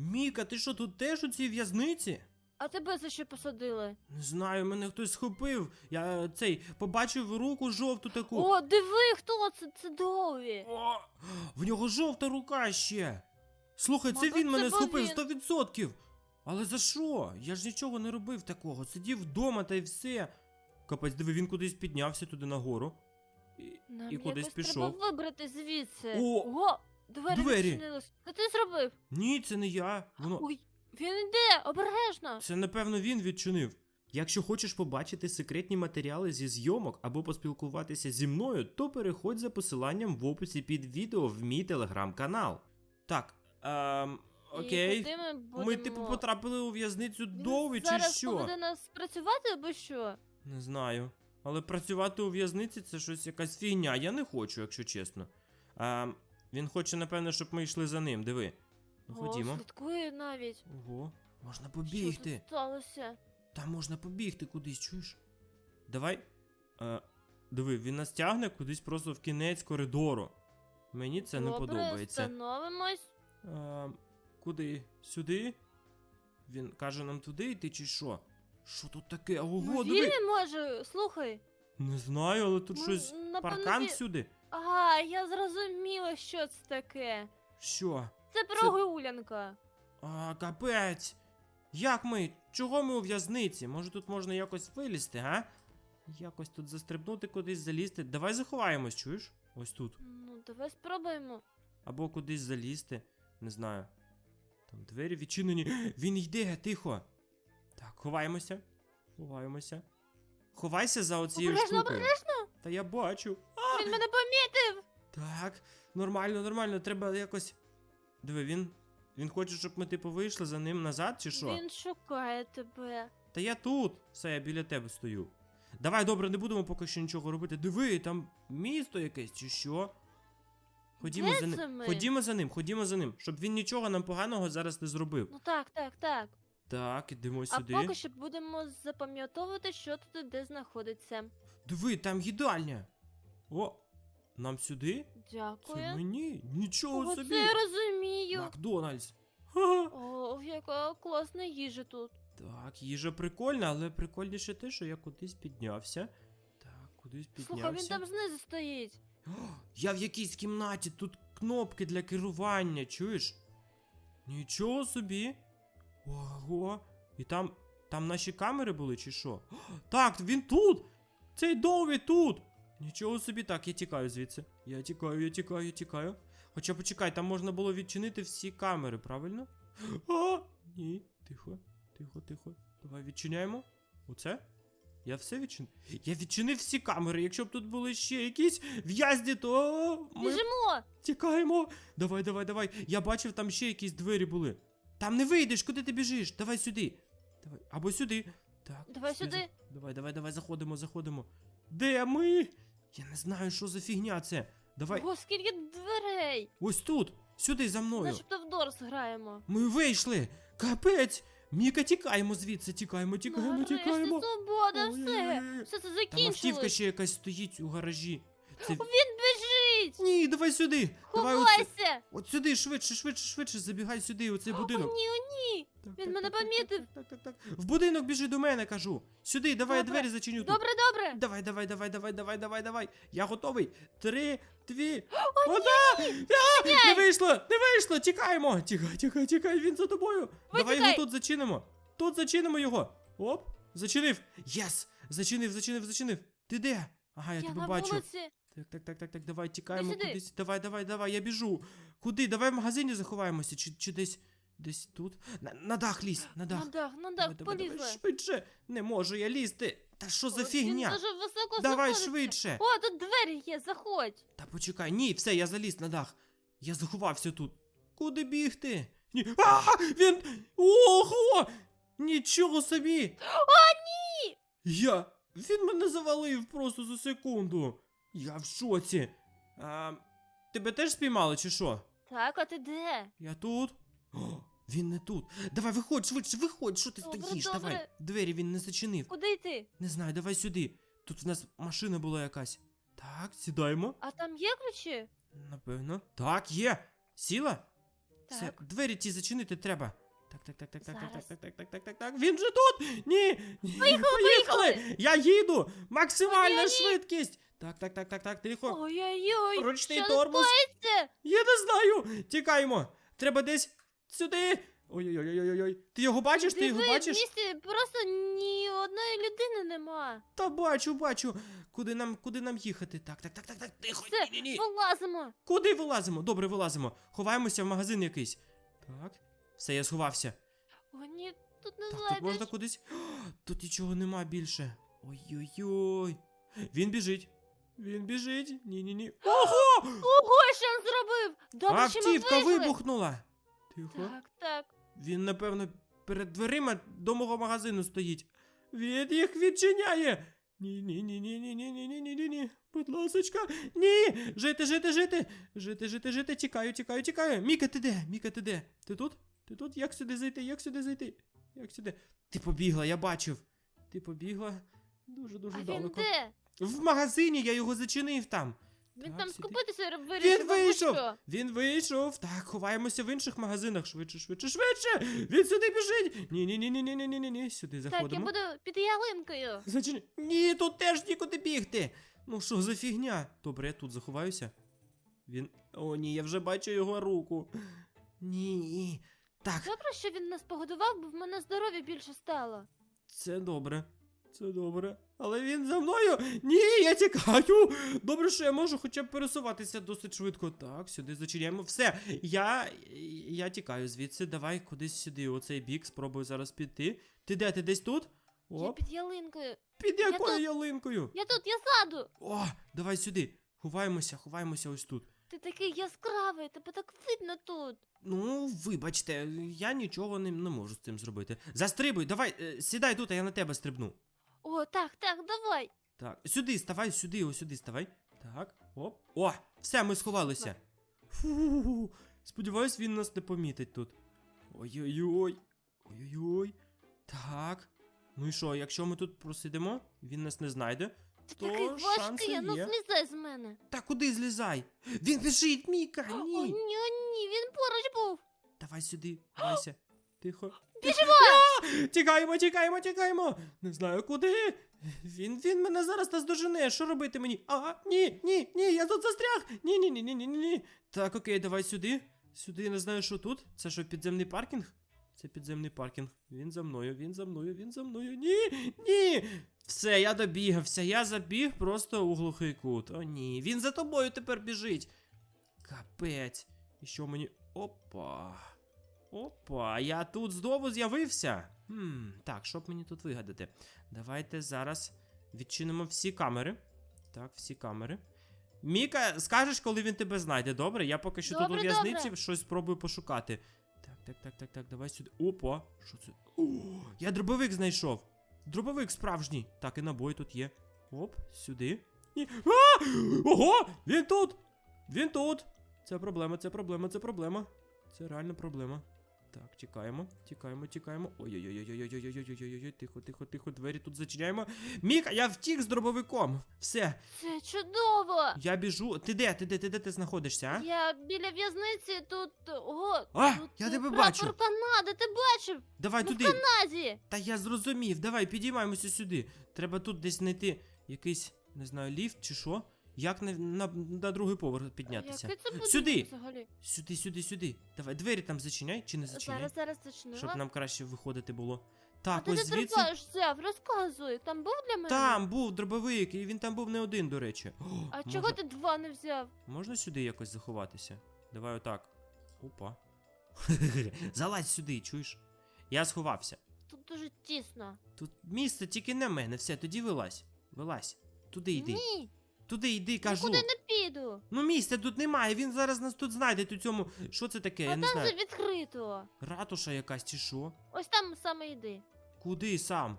Міка, ти що тут теж у цій в'язниці? А тебе за що посадили? Не знаю, мене хтось схопив. Я цей побачив руку жовту таку. О, диви, хто це? Це Дові. О, в нього жовта рука ще. Слухай, це Мабуть, він це мене був схопив він. 100%. Але за що? Я ж нічого не робив такого. Сидів вдома та й все. Капець, диви, він кудись піднявся туди нагору. І, Нам і кудись якось пішов. треба вибрати звідси. О, Ого, двері, двері. відчинились. Це ти зробив? Ні, це не я. Воно. Ой, він йде, обережно. Це напевно він відчинив. Якщо хочеш побачити секретні матеріали зі зйомок або поспілкуватися зі мною, то переходь за посиланням в описі під відео в мій телеграм-канал. Так, ем, окей. І куди ми, будемо? Ми, типу, потрапили у в'язницю Він Дові чи зараз що? поведе нас працювати або що? Не знаю. Але працювати у в'язниці це щось якась фігня. Я не хочу, якщо чесно. Ем, він хоче, напевно, щоб ми йшли за ним. Диви. Ну, О, ходімо. слідкує навіть. Ого, можна Що побігти. тут сталося? Там можна побігти кудись, чуєш? Давай. Е, диви, він нас тягне кудись просто в кінець коридору. Мені це не Добре, подобається. Становимось. Е, куди? Сюди? Він каже нам туди йти чи що? Що тут таке? Ого, Ми диви! вільні може, слухай. Не знаю, але тут Ну, щось. напевно, Паркан ві- всюди. А, я зрозуміла, що це таке. Що? Це прогулянка. А, капець. Як ми? Чого ми у в'язниці? Може тут можна якось вилізти, га? Якось тут застрибнути кудись залізти. Давай заховаємось, чуєш? Ось тут. Ну, давай спробуємо. Або кудись залізти. Не знаю. Там двері відчинені. Він йде, тихо. Так, ховаємося. Ховаємося. Ховайся за оцією Обережно, штукою. Та я бачу. Він мене помітив. Так, нормально, нормально, треба якось. Диви, він. Він хоче, щоб ми типу вийшли за ним назад, чи що? Він шукає тебе. Та я тут. Все, я біля тебе стою. Давай, добре, не будемо поки що нічого робити. Диви, там місто якесь, чи що? Ходімо Де за це ним. ми? Ходімо за ним, ходімо за ним, щоб він нічого нам поганого зараз не зробив. Ну так, так, так. Так, ідемо сюди. А поки що будемо запам'ятовувати, що тут де знаходиться. Диви, там їдальня. О, нам сюди? Це мені? Нічого Ого, собі. це я розумію. Макдональдс. О, яка класна їжа тут. Так, їжа прикольна, але прикольніше те, що я кудись піднявся. Так, кудись піднявся. Слухай, він там знизу стоїть. О, Я в якійсь кімнаті, тут кнопки для керування, чуєш? Нічого собі. Ого. І там. Там наші камери були, чи що? О, Так, він тут! Цей Дові тут! Нічого собі, так, я тікаю звідси. Я тікаю, я тікаю, я тікаю. Хоча почекай, там можна було відчинити всі камери, правильно? А, ні, тихо, тихо, тихо. Давай відчиняємо. Оце? Я все відчинив. Я відчинив всі камери. Якщо б тут були ще якісь в'язні, то ми Біжимо! тікаємо. Давай, давай, давай. Я бачив, там ще якісь двері були. Там не вийдеш, куди ти біжиш? Давай сюди. Давай. Або сюди. Так. Давай сюди. Давай, давай, давай, заходимо, заходимо. Де ми? Я не знаю, що за фігня це. Давай. Ого, скільки дверей! Ось тут. Сюди за мною. Начебто в Дорс граємо. Ми вийшли. Капець. Міка, тікаємо звідси, тікаємо, тікаємо, Нарешті тікаємо. свобода, все. Ой-ой-ой. Все це Там автівка закінчилось. ще якась стоїть у гаражі. Це... Він біжить! Ні, давай сюди. Давай оце. Ховайся! От сюди, швидше, швидше, швидше, забігай сюди, у цей О, будинок. ні, о, ні! Так, він так, мене так, помітив. Так, так, так, так. В будинок біжи до мене, кажу. Сюди, давай я Добре. двері зачиню тут. Добре, добре! Давай, давай, давай, давай, давай, давай, давай. Я готовий. Три, дві. Одна! А, Не вийшло! Не вийшло! Тікаємо! Тікай, тікай, тікай, він за тобою. Давай його Витікай. тут зачинимо. Тут зачинимо його. Оп, зачинив. Єс! Зачинив, зачинив, зачинив. Ти де? Ага, я, Я тебе на бачу. вулиці. Так, так, так, так, так, давай тікаємо сюди. кудись. Давай, давай, давай, я біжу. Куди? Давай в магазині заховаємося, чи, чи десь. Десь тут. На, на дах лізь, на дах. На дах, на Давай, дах, давай, давай, полізли. швидше. Не можу я лізти. Та що за О, фігня? Він дуже високо Давай знаходиться. швидше. О, тут двері є, заходь. Та почекай, ні, все, я заліз на дах. Я заховався тут. Куди бігти? Ні. А, він. Ого! Нічого собі! О, ні! Я. Він мене завалив просто за секунду. Я в шоці. А, тебе теж спіймали, чи що? Так, а ти де? Я тут. О, він не тут. Давай, виходь, швидше, виходь, що ти Добре, стоїш? добре. Давай. Двері він не зачинив. Куди йти? Не знаю, давай сюди. Тут в нас машина була якась. Так, сідаємо. А там є ключі? Напевно. Так, є. Сіла? Все, Так. двері ті зачинити треба. Так, так, так, так, так, так, так, Зараз. так, так, так, так, так, так. Він же тут! Ні! Ні, Поїхали, поїхали! Я їду! Максимальна Ні, ні. швидкість! Так, так, так, так, так, тихо. Ой-ой-ой, Ручний що тормоз. Я не знаю! Тікаємо! Треба десь сюди! Ой-ой-ой-ой-ой. Ти його бачиш? Ти його Диви, бачиш? в місті просто ні одної людини нема. Та бачу, бачу. Куди нам, куди нам їхати? Так, так, так, так, так, тихо. Все, Ні, ні, ні. вилазимо. Куди вилазимо? Добре, вилазимо. Ховаємося в магазин якийсь. Так. Все, я сховався. О, ні, тут не Так, тут зайдеш. можна кудись. О, Тут нічого нема більше. Ой-ой-ой. Він біжить. Він біжить. Ні-ні-ні. Ого! Ого, що він зробив? Добре, що ми Автівка вийшли. вибухнула. Тихо. Так, так. Він, напевно, перед дверима до мого магазину стоїть. Він їх відчиняє. Ні, ні, ні, ні, ні, ні, ні, ні, ні, ні, ні. Будь ласочка. Ні. Жити, жити, жити. Жити, жити, жити. Тікаю, тікаю, тікаю. Міка, ти де? Міка, ти де? Ти тут? Ти тут? Як сюди зайти? Як сюди зайти? Як сюди? Ти побігла, я бачив. Ти побігла дуже дуже А він де? В магазині я його зачинив там. Він Так, там сюди. скупитися вирішив. Він або вийшов! що? Він вийшов! Так, ховаємося в інших магазинах. Швидше, швидше, швидше! Він сюди біжить! Ні, ні, ні, ні, ні, ні, ні, ні, ні. Сюди Так, я заходимо. буду під ялинкою. Зачини. Ні, тут теж нікуди бігти. Ну що за фігня? Добре, я тут заховаюся. Він. О, ні, я вже бачу його руку. Ні. Так, Добре, що він нас погодував, бо в мене здоров'я більше стало. це добре. Це добре. Але він за мною. Ні, я тікаю. Добре, що я можу хоча б пересуватися досить швидко. Так, сюди зачиняємо. Все. Я. Я тікаю звідси. Давай кудись сюди. Оцей бік. Спробую зараз піти. Ти де? Ти десь тут? Я під ялинкою. Під якою тут. ялинкою? Я тут, я ззаду. О, давай сюди. Ховаємося, ховаємося ось тут. Ти такий яскравий, тебе так видно тут. Ну, вибачте, я нічого не, не можу з цим зробити. Застрибуй, давай, е, сідай тут, а я на тебе стрибну. О, так, так, давай. Так, сюди ставай, сюди, ось сюди ставай. Так, оп. О, все, ми сховалися. Фу, сподіваюсь, він нас не помітить тут. Ой-ой-ой. Ой-ой-ой. Так. Ну і що, якщо ми тут просидимо, він нас не знайде. Ти То такий шанси важкий, ну є. злізай з мене. Та куди злізай? Він біжить, Міка, О, ні. ні, ні, він поруч був. Давай сюди, давайся. Тихо. Біжимо! А! Тікаємо, тікаємо, тікаємо. Не знаю куди. Він, він мене зараз наздожене. Що робити мені? А, ні, ні, ні, я тут застряг. Ні, ні, ні, ні, ні, ні. Так, окей, давай сюди. Сюди, не знаю, що тут. Це що, підземний паркінг? Це підземний паркінг. Він за мною, він за мною, він за мною. Ні, ні. Все, я добігався. Я забіг просто у глухий кут. О, ні. Він за тобою тепер біжить. Капець. І що мені. Опа. Опа, я тут знову з'явився. Хм, так, що б мені тут вигадати? Давайте зараз відчинимо всі камери. Так, всі камери. Міка, скажеш, коли він тебе знайде, добре? Я поки що тут у в'язниці добре. щось спробую пошукати. Так, так, так, так, так, давай сюди. Опа, що це? О, я дробовик знайшов. Дробовик справжній. Так, і набої тут є. Оп, сюди. Ні. А! Ого! Він тут! Він тут! Це проблема, це проблема, це проблема. Це реально проблема. Так, тікаємо, тікаємо, тікаємо. Ой-ой-ой-ой-ой-ой-ой-ой-ой-ой-ой, тихо, тихо, тихо, двері тут зачиняємо. Міка, я втік з дробовиком. Все, Це чудово. я біжу. Ти де? Ти де? Ти де ти знаходишся, а? Я біля в'язниці тут. Ого, А, тут я тебе прапор бачу. Канади, ти бачив? Давай Ми туди. в Канаді. Та я зрозумів, давай підіймаємося сюди. Треба тут десь знайти якийсь, не знаю, ліфт чи що. Як на, на, на другий поверх піднятися? Який це будинок Сюди. взагалі? Сюди, сюди, сюди. Давай, двері там зачиняй чи не зачиняй, Зараз, зараз зачинила. щоб нам краще виходити було. а Так, ти ось звідси. взяв? Розказуй. Там був для мене? Там був дробовик, і він там був не один, до речі. О, А можна, чого ти два не взяв? можна сюди якось заховатися? Давай отак. Опа. Залазь сюди, чуєш? Я сховався. Тут дуже тісно. Тут місце тільки на мене, все, тоді вилазь. Вилазь. Туди йди. Ні, Туди йди, кажу. нікуди не піду. Ну місця тут немає, він зараз нас тут знайде у цьому. Що це таке? Я а не там знаю. же відкрито. Ратуша якась чи що? Ось там саме йди. Куди сам?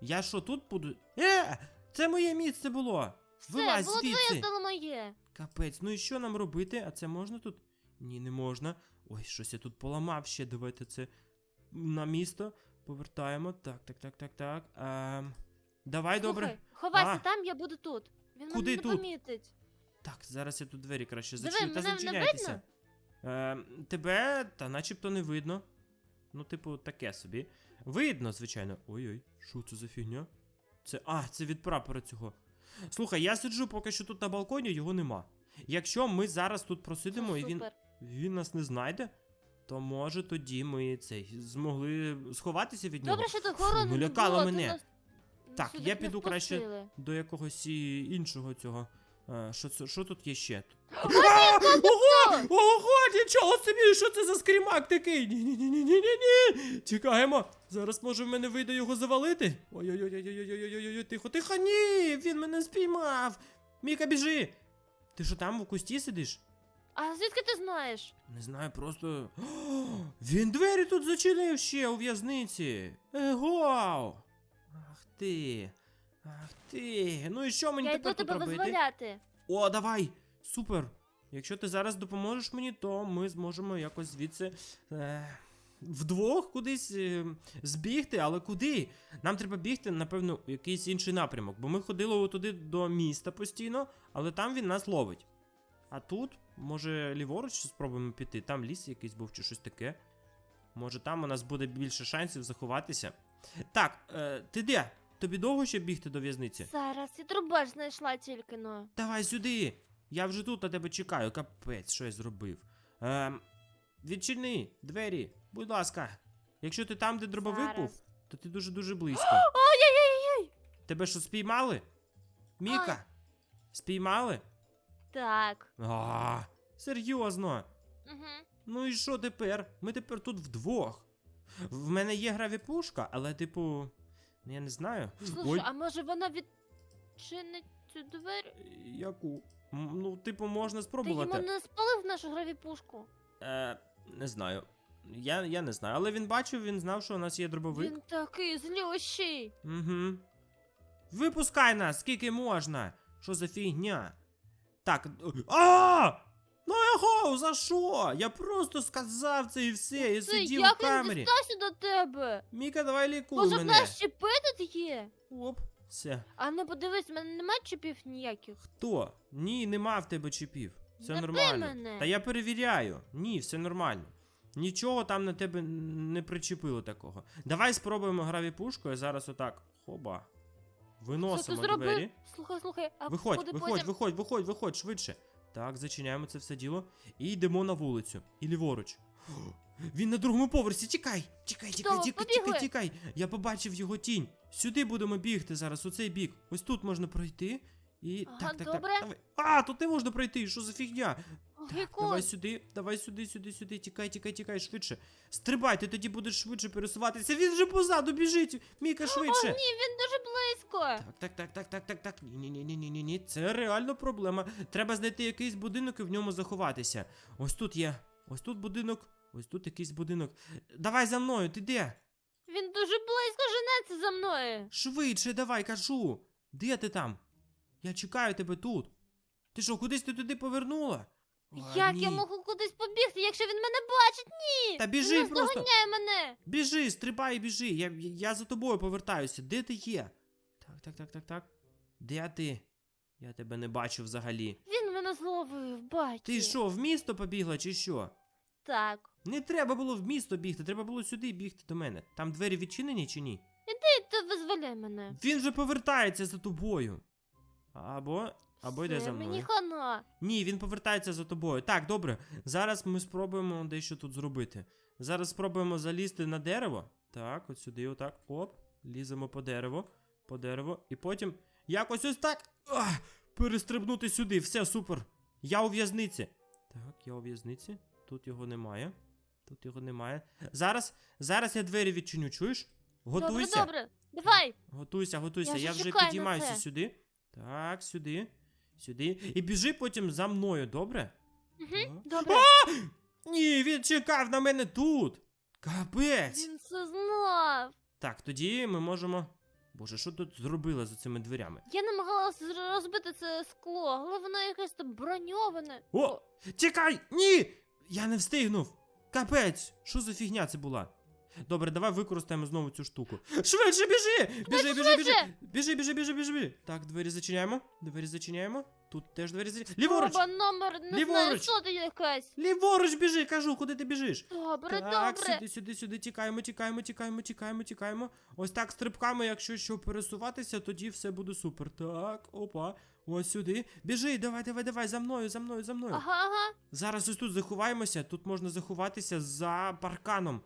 Я що тут буду? Е! Це моє місце було! Все, Вилазь було твоє, звідси! стало моє. Капець, ну і що нам робити? А це можна тут? Ні, не можна. Ой, щось я тут поламав ще. Давайте це на місто. Повертаємо. Так, так, так, так, так. Ем... Давай, добре. Слухай, ховайся А. там, я буду тут. Він Куди мене не тут? помітить. Так, зараз я тут двері краще Диви, зачиню. Та мене не зачиняйтеся. Е, тебе та начебто не видно. Ну, типу, таке собі. Видно, звичайно. Ой-ой, що це за фігня? Це. А, це від прапора цього. Слухай, я сиджу поки що тут на балконі, його нема. Якщо ми зараз тут просидимо і він, Супер. він нас не знайде, то може тоді ми цей змогли сховатися від нього. Добре, що тут Фу, ну не лякало було, ти мене. нас Так, сюди я б не піду краще до якогось і іншого цього. Е, Що, це- що тут є ще? А, Ого! Ого, нічого собі! Що це за скрімак такий? Ні-ні-ні-ні-ні-ні! Чекаємо. Зараз може в мене вийде його завалити. Ой-ой-ой-ой-ой-ой-ой-ой, тихо, тихо, ні! Він мене спіймав! Міка, біжи! Ти що там у кусті сидиш? А звідки ти знаєш? Не знаю, просто. О, він двері тут зачинив ще у в'язниці. Его! Ти. Ах ти. Ну і що мені Я йду тепер тут тебе робити? визволяти. О, давай! Супер! Якщо ти зараз допоможеш мені, то ми зможемо якось звідси е, вдвох кудись е, збігти, але куди? Нам треба бігти, напевно, у якийсь інший напрямок, бо ми ходили туди до міста постійно, але там він нас ловить. А тут, може, ліворуч спробуємо піти, там ліс якийсь був чи щось таке. Може, там у нас буде більше шансів заховатися. Так, е, ти де? Тобі довго ще бігти до в'язниці? Зараз я трубач знайшла тільки но. Давай сюди. Я вже тут на тебе чекаю. Капець, що я зробив. Ем, відчини двері, будь ласка. Якщо ти там, де дробовик був, то ти дуже-дуже близько. Ой-ой-ой! Тебе що, спіймали? Міка? Спіймали? Так. А, серйозно. Угу. Ну і що тепер? Ми тепер тут вдвох. В мене є гравіпушка, але, типу, я не знаю. Слушай, Ой, а може вона відчинить цю двері? яку? М, Ну, типу, можна Ти спробувати. йому не спалив нашу гравіпушку? Е, не знаю. Я, я не знаю, але він бачив, він знав, що у нас є дробовик. Він такий злющий. Угу. Випускай нас, скільки можна. Що за фігня? Так. А! Ну його, за що? Я просто сказав це і все, я Це сидів як у камері. він дістався до тебе? Міка, давай лікуй Може в мене. нас чіпи тут є? Оп, все. А не подивись, в мене немає чіпів ніяких. Хто? Ні, нема в тебе чіпів. Все Не нормально. мене. Та я перевіряю. Ні, все нормально. Нічого там на тебе не причепило такого. Давай спробуємо гравіпушку, я зараз отак. Хоба. Що ти Виносимо зробив? двері. Слухай, слухай, а Виходь, куди виходь, потім? виходь, виходь, виходь, швидше. Так, зачиняємо це все діло. І йдемо на вулицю. І ліворуч. Він на другому поверсі. Тікай! Тікай, тікай, тікай, тікай, тікай. Я побачив його тінь. Сюди будемо бігти зараз, у цей бік. Ось тут можна пройти. І Ага, так, так, добре. так. Давай. А, тут не можна пройти. Що за фігня? Гіко, Давай сюди, давай сюди, сюди, сюди. Тікай, тікай, тікай, швидше. Стрибай, ти тоді будеш швидше пересуватися. Він же позаду біжить. Міка, О, швидше. ні, він дуже близько. Так, так, так, так, так, так. Ні, ні, ні, ні, ні, ні. Це реально проблема. Треба знайти якийсь будинок і в ньому заховатися. Ось тут є. Ось тут будинок. Ось тут якийсь будинок. Давай за мною, ти де? Він дуже близько женеться за мною. Швидше, давай, кажу. Де ти там? Я чекаю тебе тут. Ти що, кудись ти туди повернула? А, Як ні. я можу кудись побігти, якщо він мене бачить? Ні! Та біжи Він просто. наздоганяє мене. Біжи, стрибай, біжи. Я, я, я за тобою повертаюся. Де ти є? Так, так, так, так, так. Де ти? Я тебе не бачу взагалі. Він мене зловив, бачиш. Ти що, в місто побігла чи що? Так. Не треба було в місто бігти, треба було сюди бігти до мене. Там двері відчинені чи ні? Ти то визволяй мене. Він вже повертається за тобою. Або. Або йде Все, за Мені мною. хана. Ні, він повертається за тобою. Так, добре. Зараз ми спробуємо дещо тут зробити. Зараз спробуємо залізти на дерево. Так, от сюди, отак. Оп. Ліземо по дереву. По дереву. І потім якось ось так. Ах, перестрибнути сюди. Все, супер. Я у в'язниці. Так, я у в'язниці. Тут його немає. Тут його немає. Зараз, зараз я двері відчиню, чуєш? Готуйся. Добре, добре. Давай. Готуйся, готуйся. Я Я, вже підіймаюся сюди. Так, сюди. Сюди. І біжи потім за мною, добре? Угу. Так. Добре. Ні, він чекав на мене тут. Капець. Він це знав. Так, тоді ми можемо. Боже, що тут зробила за цими дверями? Я намагалася розбити це скло, але воно якесь там броньоване. О! Тікай! Ні! Я не встигнув! Капець! Що за фігня це була? Добре, давай використаємо знову цю штуку. Швидше біжи! Біжи, біжи, біжи! Біжи, біжи, біжи, біжи, біжи! Так, двері зачиняємо. Двері зачиняємо. Тут теж двері залізли. Ліворуч! Оба номер, не знаю, Ліворуч. що ти якась. Ліворуч біжи, кажу, куди ти біжиш? Добре, так, добре. сюди, сюди, сюди, тікаємо, тікаємо, тікаємо, тікаємо, тікаємо. Ось так стрибками, якщо що пересуватися, тоді все буде супер. Так, опа. Ось сюди. Біжи, давай, давай, давай, за мною, за мною, за мною. Ага, ага. Зараз ось тут заховаємося, тут можна заховатися за парканом.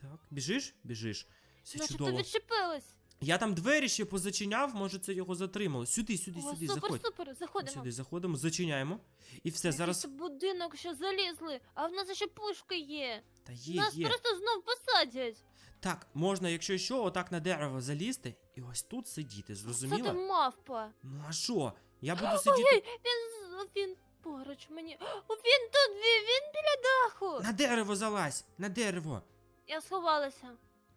Так, біжиш? Біжиш. Все Начебто чудово. відчепились. Я там двері ще позачиняв, може це його затримало. Сюди, сюди, О, сюди, супер, заходь. супер, заходимо. Сюди заходимо, зачиняємо. І все, зараз. Якийсь будинок ще залізли, а в нас ще пушки є. Та є, нас є. просто знов посадять. Так, можна, якщо що, отак на дерево залізти і ось тут сидіти, Це ти зрозуміла? мавпа. Ну а що? Я буду сидіти. Ой, він, з- він поруч мені. О, він тут, він, він біля даху. На дерево залазь! На дерево! Я сховалася.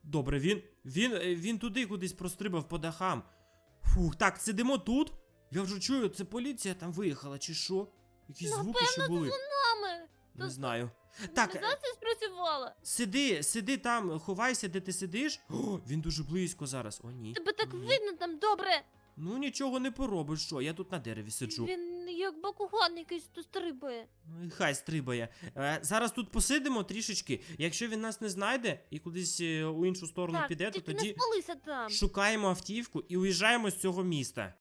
Добре, він. Він. е, він туди кудись прострибав по дахам. Фух, так, сидимо тут. Я вже чую, це поліція там виїхала, чи що? Якісь звуки що були. Мами, Не тут знаю. Так, е, спрацювала. сиди, сиди там, ховайся, де ти сидиш. О, він дуже близько зараз. О, ні. Тебе так Ні. видно там добре. Ну нічого не поробиш, що? Я тут на дереві сиджу. Він як бакуган якийсь тут стрибає. Ну і хай стрибає. Е, зараз тут посидимо трішечки. Якщо він нас не знайде і кудись е, у іншу сторону так, піде, то тільки не тоді спалися там. шукаємо автівку і уїжджаємо з цього міста.